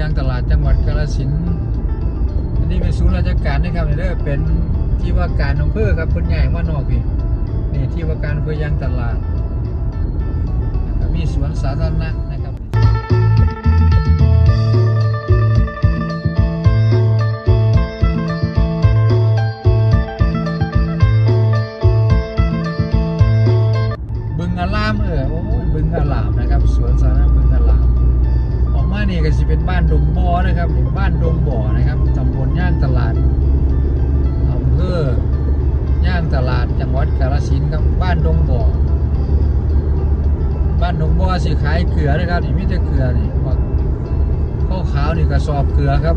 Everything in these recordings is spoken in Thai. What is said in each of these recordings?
ยังตลาดจังหวัดกาฬสินธุ์อันนี้เป็นศูนย์ราชการนะครับเด้อเป็นที่ว่าการอำเภอครับคนใหญ่ว่านอกพี่นี่ที่ว่าการอำเภอยางตลาดมีสวนสาธารณะ อนะครับ บ้านดงบ่อนะครับตำบลย่างตลาดอำเภอย่างตลาดจังหวัดกาฬสินธุ์ครับบ้านดงบ่อบ้านดงบ่อสิขายเกลือนะครับนี่มีแต่เกลือนี่ข้าวขาวนี่กระสอบเกลือครับ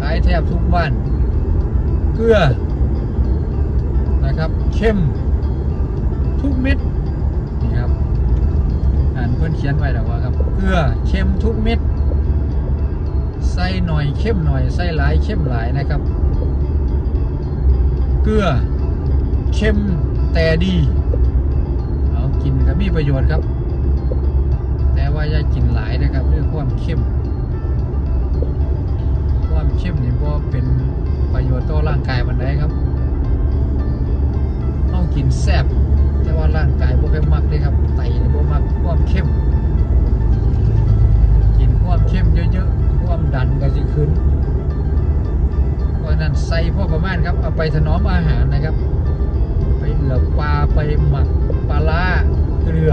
ขายแทบทุกบ้าน เกลือนะครับ เข้มทุกเม็ดนี่ครับอ่านเพื่อนเขียนไว้แล้วว่าครับ เกลือเค็มทุกเม็ด ใส่หน่อยเข้มหน่อยใส่หลายเข้มหลายนะครับ เกลือเค็มแต่ดีเอากินก็มีประโยชน์ครับ แต่ว่าอย่ากินหลายนะครับเรื่องความเข้ม ความเข้มนี่ก็เป็นประโยชน์ต่อร่างกายมันได้ครับต้องกินแซ่บแต่ว่าร่าง ดันก็จะขึ้นเพราะฉะนั้นใส่พอประมาณครับเอาไปถนอมอาหารนะครับ ไปเอือปลาไปหมักปลาล่าเกลือ